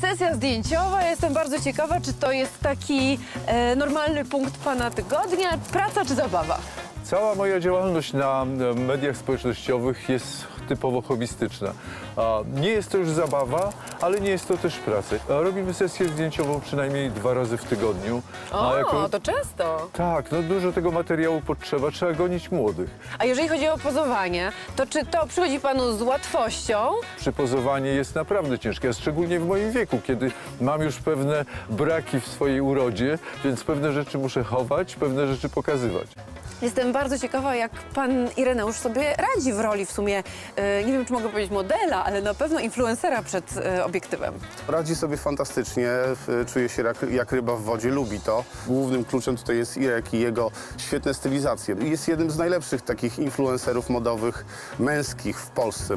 Sesja zdjęciowa. Jestem bardzo ciekawa, czy to jest taki e, normalny punkt pana tygodnia. Praca czy zabawa? Cała moja działalność na e, mediach społecznościowych jest typowo hobbystyczna. Nie jest to już zabawa, ale nie jest to też praca. Robimy sesję zdjęciową przynajmniej dwa razy w tygodniu. O, A jako- to często. Tak, no dużo tego materiału potrzeba, trzeba gonić młodych. A jeżeli chodzi o pozowanie, to czy to przychodzi panu z łatwością? Przypozowanie jest naprawdę ciężkie, szczególnie w moim wieku, kiedy mam już pewne braki w swojej urodzie, więc pewne rzeczy muszę chować, pewne rzeczy pokazywać. Jestem bardzo ciekawa, jak pan Ireneusz sobie radzi w roli w sumie, e, nie wiem czy mogę powiedzieć modela, ale na pewno influencera przed e, obiektywem. Radzi sobie fantastycznie, czuje się jak, jak ryba w wodzie, lubi to. Głównym kluczem tutaj jest Irek i jego świetne stylizacje. Jest jednym z najlepszych takich influencerów modowych męskich w Polsce.